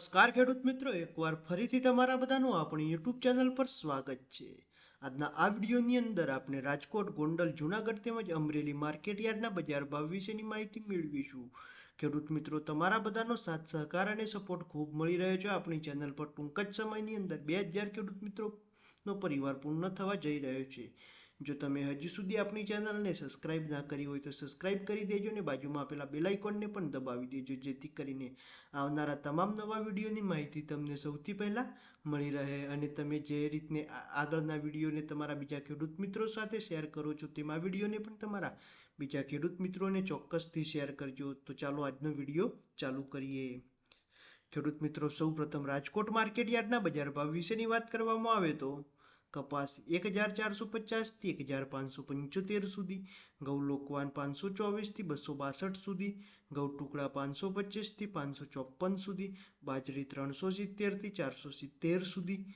નમસ્કાર ખેડૂત મિત્રો, એકવાર ફરીથી તમારા બધાનું આપણી યુટ્યુબ ચેનલ પર સ્વાગત છે. આજના આ વિડીયોની અંદર આપણે રાજકોટ, ગોંડલ, જુનાગઢ તેમજ અમરેલી માર્કેટ યાર્ડના બજાર ભાવ વિશેની માહિતી મેળવીશું. ખેડૂત મિત્રો, તમારા બધાનો સાથ, સહકાર અને સપોર્ટ ખૂબ મળી રહ્યો છે. આપણી ચેનલ પર ટૂંક જ સમયની અંદર બે હજાર ખેડૂત મિત્રોનો પરિવાર પૂર્ણ થવા જઈ રહ્યો છે. જો તમે હજી સુધી આપણી ચેનલને સબસ્ક્રાઇબ ના કરી હોય તો સબસ્ક્રાઇબ કરી દેજો અને બાજુમાં આપેલા બેલ આઇકોનને પણ દબાવી દેજો, જેથી કરીને આવનારા તમામ નવા વિડીયોની માહિતી તમને સૌથી પહેલાં મળી રહે અને તમે જે રીતને આગળના વિડીયોને તમારા બીજા ખેડૂત મિત્રો સાથે શેર કરો છો તેમાં વિડીયોને પણ તમારા બીજા ખેડૂત મિત્રોને ચોક્કસથી શેર કરજો. તો ચાલો આજનો વીડિયો ચાલુ કરીએ. ખેડૂત મિત્રો સૌ પ્રથમ રાજકોટ માર્કેટ યાર્ડના બજાર ભાવ વિશેની વાત કરવામાં આવે તો કપાસ એક હજાર ચારસો પચાસથી એક હજાર પાંચસો પંચોતેર સુધી ઘઉં લોકવાન પાંચસો ચોવીસથી બસો બાસઠ સુધી ઘઉં ટુકડા પાંચસો પચીસથી પાંચસો ચોપન સુધી, બાજરી ત્રણસો સિત્તેરથી ચારસો સિત્તેર સુધી,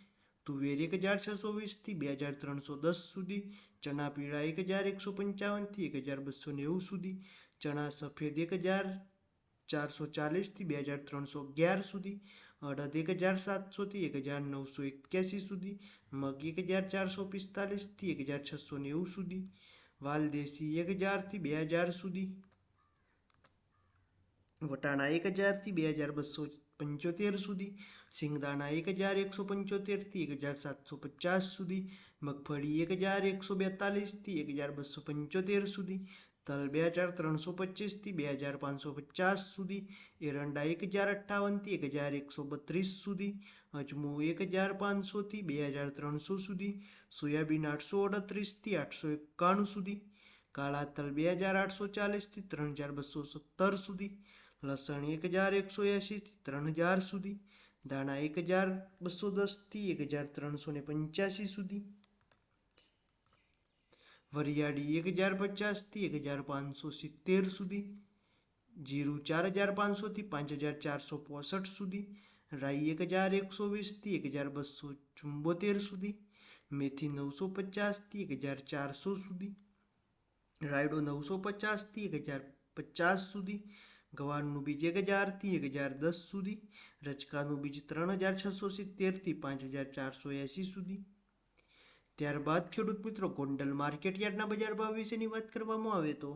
તુવેર એક હજાર છસો વીસથી બે હજાર ત્રણસો દસ સુધી, ચણા પીળા એક હજાર એકસો પંચાવનથી એક હજાર બસો નેવું સુધી, ચણા સફેદ એક હજાર ચારસો ચાલીસથી બે હજાર ત્રણસો અગિયાર સુધી અડદ એક હજાર સાતસોથી એક હજાર નવસો એક્યાસી સુધી, મગ એક હજાર ચારસો પિસ્તાલીસથી એક હજાર છસો નેવું સુધી, વાલદેશી એક હજારથી બે હજાર સુધી, વટાણા એક હજારથી બે હજાર બસો પંચોતેર સુધી સિંગદાણા એક હજાર એકસો પંચોતેરથી એક હજાર સાતસો પચાસ સુધી, મગફળી એક હજાર એકસો બેતાલીસથી એક હજાર બસો પંચોતેર સુધી તલ બે હજાર ત્રણસો પચીસથી બે હજાર પાંચસો પચાસ સુધી, એરંડા એક હજાર અઠ્ઠાવનથી એક હજાર એકસો બત્રીસ સુધી, અજમો એક હજાર પાંચસોથી બે હજાર ત્રણસો સુધી, સોયાબીન આઠસો અડત્રીસથી આઠસો એકાણું સુધી, કાળા તલ બે હજાર આઠસો ચાલીસથી ત્રણ હજાર બસો સત્તર સુધી, લસણ એક હજાર એકસો એંશીથી ત્રણ હજાર સુધી ધાણા એક હજાર બસો દસથી એક હજાર ત્રણસો ને પંચ્યાસી સુધી વરિયાળી એક હજાર પચાસથી એક હજાર પાંચસો સિત્તેર સુધી, જીરું ચાર હજાર પાંચસોથી પાંચ હજાર ચારસો પોસઠ સુધી, રાઈ એક હજાર એકસો વીસથી એક હજાર બસો ચુંબોતેર સુધી, મેથી નવસો પચાસથી એક હજાર ચારસો સુધી, રાયડો નવસો પચાસથી એક હજાર પચાસ સુધી, ગવારનું બીજ એક હજારથી એક હજાર દસ સુધી રચકાનું બીજ ત્રણ હજાર છસો સિત્તેરથી પાંચ હજાર ચારસો એંસી સુધી ત્યારબાદ ખેડૂત મિત્રો ગોંડલ માર્કેટ યાર્ડના બજાર ભાવ વિશેની વાત કરવામાં આવે તો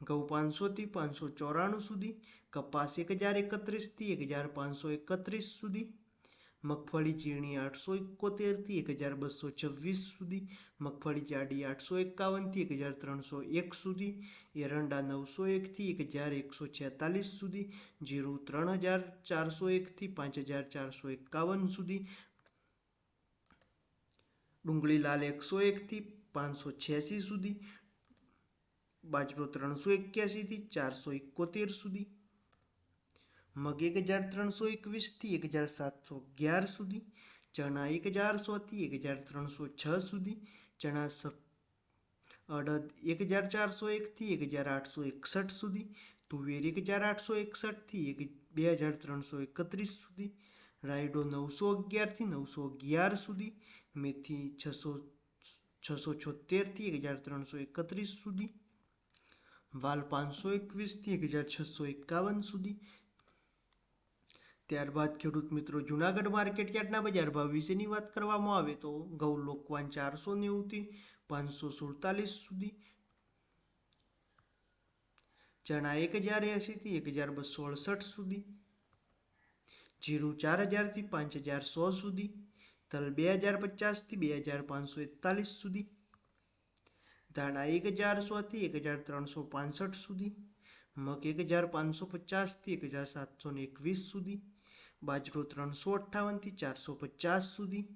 ઘઉં પાંચસોથી પાંચસો ચોરાણું સુધી, કપાસ એક હજાર એકત્રીસથી એક હજાર પાંચસો એકત્રીસ સુધી, મગફળી ઝીણી આઠસો એકોતેરથી એક હજાર બસો છવ્વીસ સુધી, મગફળી જાડી આઠસો એકાવનથી એક હજાર ત્રણસો એક સુધી, એરંડા નવસો એકથી એક હજાર એકસો છેતાલીસ સુધી, જીરું ત્રણ હજાર ચારસો એકથી પાંચ હજાર ચારસો એકાવન સુધી ડુંગળી લાલ એકસો એકથી પાંચસો છ્યાસી સુધી, બાજરો ત્રણસો એક્યાસીથી ચારસો એકોતેર સુધી, મગ એક હજાર ત્રણસો એકવીસથી એક હજાર સાતસો અગિયાર સુધી, ચણા એક હજાર સોથી એક હજાર ત્રણસો છ સુધી, ચણા સફ અડદ એક હજાર ચારસો એકથી એક હજાર આઠસો એકસઠ સુધી, તુવેર એક હજાર આઠસો એકસઠથી એક બે હજાર ત્રણસો એકત્રીસ સુધી રાયડો નવસો અગિયારથી નવસો અગિયાર સુધી, મેથી છસો છસો છોતેરથી એક હજાર ત્રણસો એકત્રીસ સુધી, વાલ પાંચસો એકવીસથી એક હજાર છસો એકાવન સુધી. ત્યારબાદ ખેડૂત મિત્રો, જુનાગઢ માર્કેટ યાર્ડના બજાર ભાવ વિશેની વાત કરવામાં આવે તો ઘઉં લોકવાન ચારસો નેવુંથી પાંચસો સુડતાલીસ સુધી. ચણા એક હજાર એંશીથી એક હજાર બસો અડસઠ સુધી. જીરું ચાર હજારથી પાંચ હજાર સો સુધી, તલ બે હજાર પચાસથી બે હજાર પાંચસો એકતાલીસ સુધી, ધાણા એક હજાર સોથી એક હજાર ત્રણસો પાંસઠ સુધી, મગ એક હજાર પાંચસો પચાસથી એક હજાર સાતસો ને એકવીસ સુધી, બાજરો ત્રણસો અઠ્ઠાવનથી ચારસો પચાસ સુધી.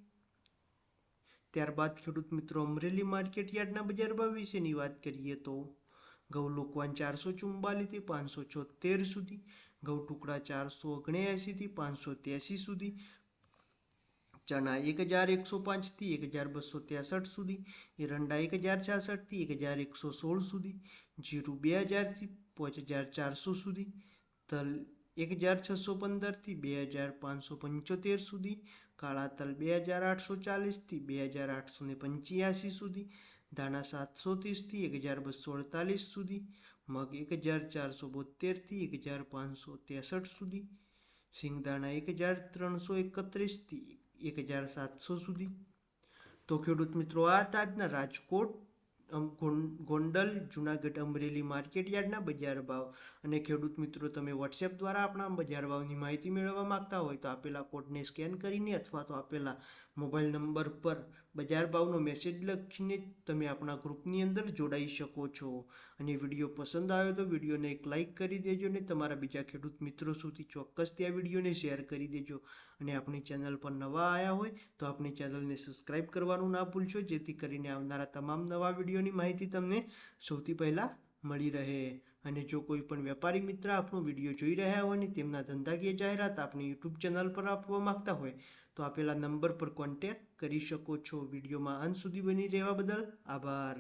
ત્યારબાદ ખેડૂત મિત્રો, અમરેલી માર્કેટ યાર્ડના બજાર ભાવ વિશેની વાત કરીએ તો ઘઉં લોકવાન ચારસો ચુમ્બાલીસથી પાંચસો છોતેર સુધી ઘઉં ટુકડા ચારસો ઓગણ્યાસીથી પાંચસો ત્યાસી સુધી, ચણા એક હજાર એકસો પાંચથી એક હજાર બસો ત્રેસઠ સુધી, એરંડા એક હજાર છાસઠથી એક હજાર એકસો સોળ સુધી, જીરું બે હજારથી પાંચ હજાર ચારસો સુધી, તલ એક હજાર છસો પંદરથી બે હજાર પાંચસો પંચોતેર સુધી, કાળા તલ બે હજાર આઠસો ચાલીસથી બે હજાર આઠસો ને પંચ્યાસી સુધી, ધાણા સાતસો ત્રીસથી એક હજાર બસો અડતાલીસ સુધી મગ એક હજાર ચારસો બોતેરથી એક હજાર પાંચસો ત્રેસઠ સુધી, સિંગદાણા એક હજાર ત્રણસો એકત્રીસથી એક હજાર સાતસો સુધી. તો ખેડૂત મિત્રો, આ તાજના રાજકોટ ગોંડલ, જુનાગઢ અમરેલી માર્કેટ યાર્ડના બજાર ભાવ. અને ખેડૂત મિત્રો, તમે વોટ્સએપ દ્વારા આપણા બજાર ભાવની માહિતી મેળવવા માંગતા હોય તો આપેલા કોડને સ્કેન કરીને અથવા તો આપેલા મોબાઈલ નંબર પર બજાર ભાવનો મેસેજ લખીને તમે આપણા ગ્રુપની અંદર જોડાઈ શકો છો. અને વીડિયો પસંદ આવ્યો તો વિડીયોને એક લાઇક કરી દેજો અને તમારા બીજા ખેડૂત મિત્રો સુધી ચોક્કસથી આ વિડીયોને શેર કરી દેજો. અને આપણી ચેનલ પર નવા આવ્યા હોય તો આપણી ચેનલને સબસ્ક્રાઈબ કરવાનું ના ભૂલશો, જેથી કરીને આવનારા તમામ નવા વિડીયોની માહિતી તમને સૌથી પહેલાં મળી રહે. અને જો કોઈ પણ વેપારી મિત્ર આપણો વીડિયો જોઈ રહ્યા હોય અને તેમના ધંધાકીય જાહેરાત આપની યુટ્યુબ ચેનલ પર આપવા માંગતા હોય, તો આપેલા નંબર પર કોન્ટેક્ટ કરી શકો છો. વિડીયોમાં અંત સુધી બની રહેવા બદલ આભાર.